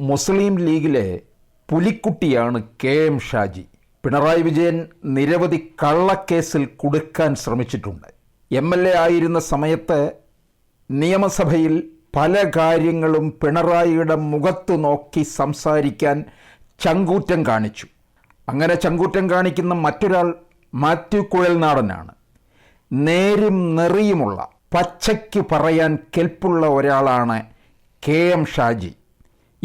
മുസ്ലിം ലീഗിലെ പുലിക്കുട്ടിയാണ് K M Shaji. Pinarayi Vijayan നിരവധി കള്ളക്കേസിൽ കുടുക്കാൻ ശ്രമിച്ചിട്ടുണ്ട്. എം എൽ എ ആയിരുന്ന സമയത്ത് നിയമസഭയിൽ പല കാര്യങ്ങളും പിണറായിയുടെ മുഖത്തു നോക്കി സംസാരിക്കാൻ ചങ്കൂറ്റം കാണിച്ചു. അങ്ങനെ ചങ്കൂറ്റം കാണിക്കുന്ന മറ്റൊരാൾ മാത്യു കുഴൽനാടനാണ്. നേരും നെറിയുമുള്ള പച്ചയ്ക്ക് പറയാൻ കെൽപ്പുള്ള ഒരാളാണ് കെ എം ഷാജി.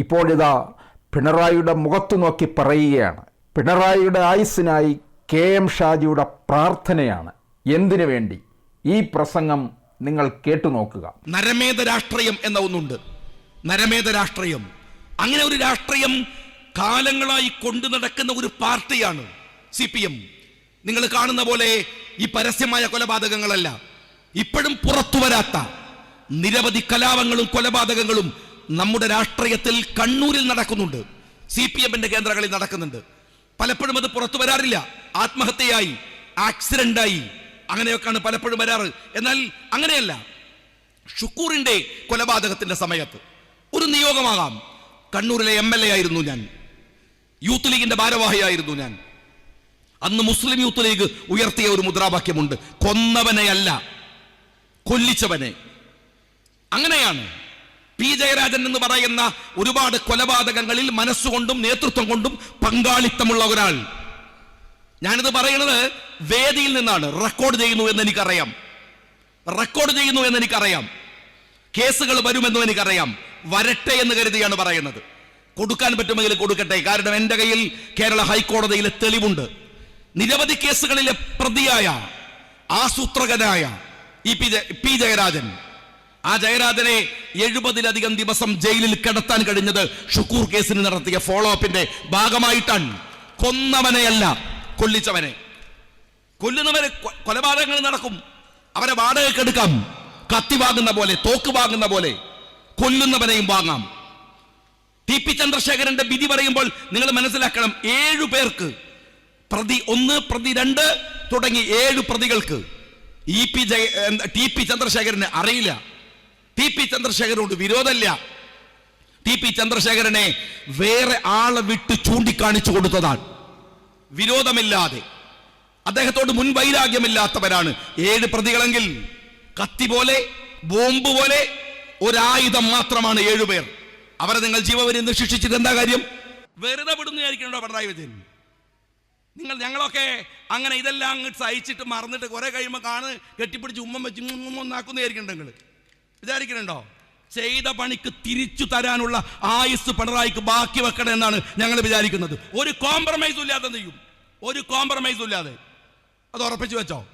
ഇപ്പോഴിതാ പിണറായിയുടെ മുഖത്തു നോക്കി പറയുകയാണ്. പിണറായിയുടെ ആയുസ്സിനായി കെ എം ഷാജിയുടെ പ്രാർത്ഥനയാണ്. എന്തിനു വേണ്ടി? ഈ പ്രസംഗം നിങ്ങൾ കേട്ടു നോക്കുക. നരമേത രാഷ്ട്രീയം എന്ന ഒന്നുണ്ട്. നരമേത രാഷ്ട്രീയം. അങ്ങനെ ഒരു രാഷ്ട്രീയം കാലങ്ങളായി കൊണ്ടു നടക്കുന്ന ഒരു പാർട്ടിയാണ് സി പി എം നിങ്ങൾ കാണുന്ന പോലെ ഈ പരസ്യമായ കൊലപാതകങ്ങളല്ല. ഇപ്പോഴും പുറത്തു വരാത്ത നിരവധി കലാപങ്ങളും കൊലപാതകങ്ങളും നമ്മുടെ രാഷ്ട്രീയത്തിൽ കണ്ണൂരിൽ നടക്കുന്നുണ്ട്. സി പി എമ്മിന്റെ കേന്ദ്രങ്ങളിൽ നടക്കുന്നുണ്ട്. പലപ്പോഴും അത് പുറത്തു വരാറില്ല. ആത്മഹത്യയായി ആക്സിഡന്റായി അങ്ങനെയൊക്കെയാണ് പലപ്പോഴും വരാറ്. എന്നാൽ അങ്ങനെയല്ല. ഷുക്കൂറിന്റെ കൊലപാതകത്തിന്റെ സമയത്ത് ഒരു നിയോഗമാകാം. കണ്ണൂരിലെ എം എൽ എ ആയിരുന്നു ഞാൻ. യൂത്ത് ലീഗിന്റെ ഭാരവാഹിയായിരുന്നു ഞാൻ. അന്ന് മുസ്ലിം യൂത്ത് ലീഗ് ഉയർത്തിയ ഒരു മുദ്രാവാക്യമുണ്ട്. കൊന്നവനെയല്ല കൊല്ലിച്ചവനെ. അങ്ങനെയാണ്. പി ജയരാജൻ എന്ന് പറയുന്ന ഒരുപാട് കൊലപാതകങ്ങളിൽ മനസ്സുകൊണ്ടും നേതൃത്വം കൊണ്ടും പങ്കാളിത്തമുള്ള ഒരാൾ. ഞാനിത് പറയുന്നത് വേദിയിൽ നിന്നാണ്. റെക്കോർഡ് ചെയ്യുന്നു എന്ന് എനിക്കറിയാം. റെക്കോർഡ് ചെയ്യുന്നു എന്ന് എനിക്കറിയാം. കേസുകൾ വരുമെന്നും എനിക്കറിയാം. വരട്ടെ എന്ന് കരുതിയാണ് പറയുന്നത്. കൊടുക്കാൻ പറ്റുമെങ്കിൽ കൊടുക്കട്ടെ. കാരണം എന്റെ കയ്യിൽ കേരള ഹൈക്കോടതിയിലെ തെളിവുണ്ട്. നിരവധി കേസുകളിലെ പ്രതിയായ ആസൂത്രകനായ പി പി ജയരാജൻ. ആ ജയരാജനെ എഴുപതിലധികം ദിവസം ജയിലിൽ കിടത്താൻ കഴിഞ്ഞത് ഷുക്കൂർ കേസിന് നടത്തിയ ഫോളോ അപ്പിന്റെ ഭാഗമായിട്ടാണ് കൊന്നവനെയല്ല കൊല്ലിച്ചവനെ. കൊല്ലുന്നവരെ കൊലപാതകങ്ങൾ നടക്കും. അവരെ വാടകയ്ക്ക് എടുക്കാം. കത്തി വാങ്ങുന്ന പോലെ തോക്ക് വാങ്ങുന്ന പോലെ കൊല്ലുന്നവനെയും വാങ്ങാം. ടി പി ചന്ദ്രശേഖരന്റെ വിധി പറയുമ്പോൾ നിങ്ങൾ മനസ്സിലാക്കണം ഏഴു പേർക്ക് പ്രതി ഒന്ന് പ്രതി രണ്ട് തുടങ്ങി ഏഴ് പ്രതികൾക്ക്. E P Jaya T P ചന്ദ്രശേഖരന് അറിയില്ല. ടി പി ചന്ദ്രശേഖരനോട് വിരോധമല്ല ടി പി ചന്ദ്രശേഖരനെ വേറെ ആളെ വിട്ട് ചൂണ്ടിക്കാണിച്ചു കൊടുത്തതാണ് വിരോധമില്ലാതെ അദ്ദേഹത്തോട് മുൻ മുൻവൈരാഗ്യമില്ലാത്തവരാണ് ഏഴ് പ്രതികളെങ്കിൽ കത്തി പോലെ ബോംബ് പോലെ ഒരായുധം മാത്രമാണ് ഏഴുപേർ അവരെ നിങ്ങൾ ജീവപര്യന്തം ശിക്ഷിച്ചിട്ട് എന്താ കാര്യം വെറുതെ വിടുന്നതായിരിക്കണോ പിണറായി വിജയൻ നിങ്ങൾ ഞങ്ങളൊക്കെ അങ്ങനെ ഇതെല്ലാം അങ്ങ് സഹിച്ചിട്ട് മറന്നിട്ട് കുറെ കഴിയുമ്പോൾ കാണ് കെട്ടിപ്പിടിച്ച് ഉമ്മ വെച്ച് ഒന്നാക്കുന്നതായിരിക്കും നിങ്ങൾ വിചാരിക്കണുണ്ടോ? ചെയ്ത പണിക്ക് തിരിച്ചു തരാനുള്ള ആയുസ് പിണറായിക്ക് ബാക്കി വെക്കണം എന്നാണ് ഞങ്ങൾ വിചാരിക്കുന്നത്. ഒരു കോംപ്രമൈസും ഇല്ലാതെ ചെയ്യും? ഒരു കോംപ്രമൈസും ഇല്ലാതെ. അത് ഉറപ്പിച്ചു വെച്ചോ?